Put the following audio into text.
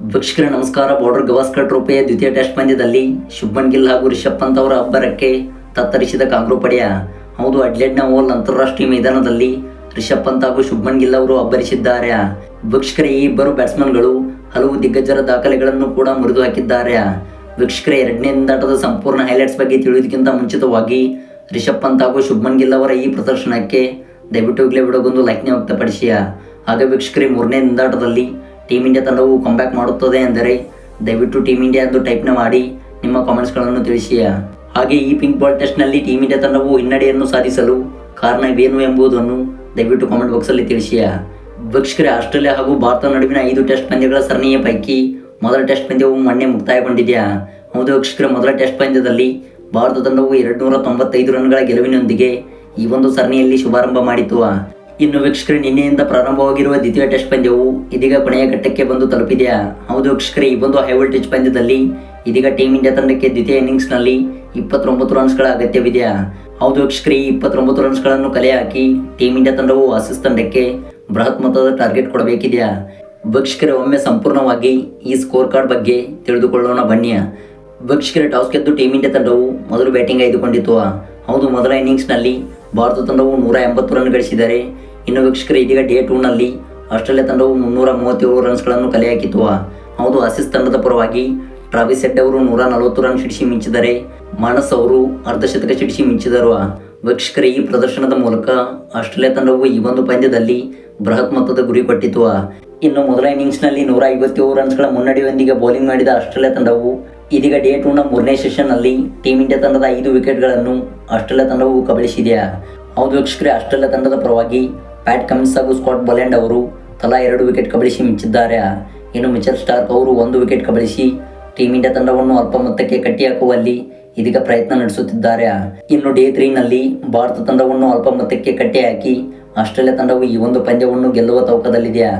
ವೀಕ್ಷಕರೇ, ನಮಸ್ಕಾರ. ಬಾರ್ಡರ್ ಗವಾಸ್ಕರ್ ಟ್ರೋಫಿಯ ದ್ವಿತೀಯ ಟೆಸ್ಟ್ ಪಂದ್ಯದಲ್ಲಿ ಶುಭನ್ ಗಿಲ್ ಹಾಗೂ ರಿಷಬ್ ಪಂತ್ ಅವರ ಅಬ್ಬರಕ್ಕೆ ತತ್ತರಿಸಿದ ಕಾಂಗ್ರೋ ಪಡೆಯ ಹೌದು, ಅಡ್ಲೆಡ್ನ ಓಲ್ ಅಂತಾರಾಷ್ಟ್ರೀಯ ಮೈದಾನದಲ್ಲಿ ರಿಷಬ್ ಪಂತ್ ಹಾಗೂ ಶುಭನ್ ಗಿಲ್ ಅವರು ಅಬ್ಬರಿಸಿದ್ದಾರೆ. ವೀಕ್ಷಕರೇ, ಈ ಇಬ್ಬರು ಬ್ಯಾಟ್ಸ್ಮನ್ಗಳು ಹಲವು ದಿಗ್ಗಜರ ದಾಖಲೆಗಳನ್ನು ಕೂಡ ಮುರಿದು ಹಾಕಿದ್ದಾರೆ. ವೀಕ್ಷಕರೇ, ಎರಡನೇ ದಾಟದ ಸಂಪೂರ್ಣ ಹೈಲೈಟ್ಸ್ ಬಗ್ಗೆ ತಿಳಿಯೋದಕ್ಕಿಂತ ಮುಂಚಿತವಾಗಿ ರಿಷಬ್ ಪಂತ್ ಹಾಗೂ ಶುಭನ್ ಗಿಲ್ ಅವರ ಈ ಪ್ರದರ್ಶನಕ್ಕೆ ದಯವಿಟ್ಟು ಈಗಲೇ ಬಿಡೋಗೊಂದು ಲೈಕ್ನೇ ವ್ಯಕ್ತಪಡಿಸಿಯ. ಹಾಗೆ ವೀಕ್ಷಕರೇ, ಮೂರನೇ ನಿಂದಾಟದಲ್ಲಿ ಟೀಮ್ ಇಂಡಿಯಾ ತಂಡವು ಕಂಬ್ಯಾಕ್ ಮಾಡುತ್ತದೆ ಎಂದರೆ ದಯವಿಟ್ಟು ಟೀಮ್ ಇಂಡಿಯಾ ಎಂದು ಟೈಪ್ನ ಮಾಡಿ ನಿಮ್ಮ ಕಾಮೆಂಟ್ಸ್ಗಳನ್ನು ತಿಳಿಸಿಯ? ಹಾಗೆ ಈ ಪಿಂಕ್ ಬಾಲ್ ಟೆಸ್ಟ್ನಲ್ಲಿ ಟೀಮ್ ಇಂಡಿಯಾ ತಂಡವು ಹಿನ್ನಡೆಯನ್ನು ಸಾಧಿಸಲು ಕಾರಣವೇನು ಎಂಬುದನ್ನು ದಯವಿಟ್ಟು ಕಾಮೆಂಟ್ ಬಾಕ್ಸಲ್ಲಿ ತಿಳಿಸಿಯ? ವೀಕ್ಷಕರೇ, ಆಸ್ಟ್ರೇಲಿಯಾ ಹಾಗೂ ಭಾರತ ನಡುವಿನ ಐದು ಟೆಸ್ಟ್ ಪಂದ್ಯಗಳ ಸರಣಿಯ ಪೈಕಿ ಮೊದಲ ಟೆಸ್ಟ್ ಪಂದ್ಯವು ಮೊನ್ನೆ ಮುಕ್ತಾಯಗೊಂಡಿದೆಯಾ? ಹೌದು ವೀಕ್ಷಕರ, ಮೊದಲ ಟೆಸ್ಟ್ ಪಂದ್ಯದಲ್ಲಿ ಭಾರತ ತಂಡವು ಎರಡು ನೂರ ತೊಂಬತ್ತೈದು ರನ್ಗಳ ಗೆಲುವಿನೊಂದಿಗೆ ಈ ಒಂದು ಸರಣಿಯಲ್ಲಿ ಶುಭಾರಂಭ ಮಾಡಿತು ಇನ್ನು ವೀಕ್ಷಕರೇ, ನಿನ್ನೆಯಿಂದ ಪ್ರಾರಂಭವಾಗಿರುವ ದ್ವಿತೀಯ ಟೆಸ್ಟ್ ಪಂದ್ಯವು ಇದೀಗ ಕೊನೆಯ ಘಟ್ಟಕ್ಕೆ ಬಂದು ತಲುಪಿದೆಯಾ? ಹೌದು ವೀಕ್ಷಕರೇ, ಈ ಒಂದು ಹೈ ವೋಲ್ಟೇಜ್ ಪಂದ್ಯದಲ್ಲಿ ಇದೀಗ ಟೀಮ್ ಇಂಡಿಯಾ ತಂಡಕ್ಕೆ ದ್ವಿತೀಯ ಇನ್ನಿಂಗ್ಸ್ನಲ್ಲಿ ಇಪ್ಪತ್ತೊಂಬತ್ತು ರನ್ಸ್ಗಳ ಅಗತ್ಯವಿದೆಯಾ? ಹೌದು ವೀಕ್ಷಕರೇ ಇಪ್ಪತ್ತೊಂಬತ್ತು ರನ್ಸ್ಗಳನ್ನು ಕಲೆ ಹಾಕಿ ಟೀಮ್ ಇಂಡಿಯಾ ತಂಡವು ಆಸೀಸ್ ತಂಡಕ್ಕೆ ಬೃಹತ್ ಮೊತ್ತದ ಟಾರ್ಗೆಟ್ ಕೊಡಬೇಕಿದೆಯಾ? ವೀಕ್ಷಕರೇ, ಒಮ್ಮೆ ಸಂಪೂರ್ಣವಾಗಿ ಈ ಸ್ಕೋರ್ ಕಾರ್ಡ್ ಬಗ್ಗೆ ತಿಳಿದುಕೊಳ್ಳೋಣ ಬನ್ನಿಯ ವೀಕ್ಷಕರೇ, ಟಾಸ್ ಗೆದ್ದು ಟೀಮ್ ಇಂಡಿಯಾ ತಂಡವು ಮೊದಲು ಬ್ಯಾಟಿಂಗ್ ಆಯ್ದುಕೊಂಡಿತ್ತು. ಹೌದು, ಮೊದಲ ಇನ್ನಿಂಗ್ಸ್ನಲ್ಲಿ ಭಾರತ ತಂಡವು ನೂರ ಎಂಬತ್ತು ರನ್ ಗಳಿಸಿದರೆ ಇನ್ನು ವೀಕ್ಷಕರೇ, ಇದೀಗ ಡೇ ಟೂನಲ್ಲಿ ಆಸ್ಟ್ರೇಲಿಯಾ ತಂಡವು ಮುನ್ನೂರ ಮೂವತ್ತೇಳು ರನ್ಸ್ಗಳನ್ನು ಕಲೆ ಹಾಕಿತ್ತು ಹೌದು ಆಸೀಸ್ ತಂಡದ ಪರವಾಗಿ ಟ್ರಾವಿಸ್ ಹೆಡ್ ಅವರು ನೂರ ನಲವತ್ತು ರನ್ ಸಿಡಿಸಿ ಮಿಂಚಿದರೆ ಮಾನಸ್ ಅವರು ಅರ್ಧಶತಕ ಸಿಡಿಸಿ ಮಿಂಚಿದರು. ವೀಕ್ಷಕರ, ಈ ಪ್ರದರ್ಶನದ ಮೂಲಕ ಆಸ್ಟ್ರೇಲಿಯಾ ತಂಡವು ಈ ಒಂದು ಪಂದ್ಯದಲ್ಲಿ ಬೃಹತ್ ಮೊತ್ತದ ಗುರಿ ಕೊಟ್ಟಿತು ಇನ್ನು ಮೊದಲ ಇನ್ನಿಂಗ್ಸ್ನಲ್ಲಿ ನೂರ ಐವತ್ತೇಳು ರನ್ಸ್ಗಳ ಮುನ್ನಡೆಯೊಂದಿಗೆ ಬೌಲಿಂಗ್ ಮಾಡಿದ ಆಸ್ಟ್ರೇಲಿಯಾ ತಂಡವು ಇದೀಗ ಡೇ ಟೂನ ಮೂರನೇ ಸೆಷನ್ನಲ್ಲಿ ಟೀಮ್ ಇಂಡಿಯಾ ತಂಡದ ಐದು ವಿಕೆಟ್ಗಳನ್ನು ಆಸ್ಟ್ರೇಲಿಯಾ ತಂಡವು ಕಬಳಿಸಿದೆಯಾ ಹೌದು ವೀಕ್ಷಕರೇ, ಆಸ್ಟ್ರೇಲಿಯಾ ತಂಡದ ಪರವಾಗಿ ಪ್ಯಾಟ್ ಕಮಿನ್ಸ್ ಹಾಗೂ ಸ್ಕಾಟ್ ಬೊಲೆಂಡ್ ಅವರು ತಲಾ ಎರಡು ವಿಕೆಟ್ ಕಬಳಿಸಿ ಮಿಂಚಿದ್ದಾರೆ. ಇನ್ನು ಮಿಚಲ್ ಸ್ಟಾರ್ಕ್ ಅವರು ಒಂದು ವಿಕೆಟ್ ಕಬಳಿಸಿ ಟೀಮ್ ಇಂಡಿಯಾ ತಂಡವನ್ನು ಅಲ್ಪ ಮೊತ್ತಕ್ಕೆ ಕಟ್ಟಿಹಾಕುವಲ್ಲಿ ಇದೀಗ ಪ್ರಯತ್ನ ನಡೆಸುತ್ತಿದ್ದಾರೆ. ಇನ್ನು ಡೇ ತ್ರೀನಲ್ಲಿ ಭಾರತ ತಂಡವನ್ನು ಅಲ್ಪ ಮೊತ್ತಕ್ಕೆ ಕಟ್ಟಿಹಾಕಿ ಆಸ್ಟ್ರೇಲಿಯಾ ತಂಡವು ಈ ಒಂದು ಪಂದ್ಯವನ್ನು ಗೆಲ್ಲುವ ತವಕದಲ್ಲಿದೆಯಾ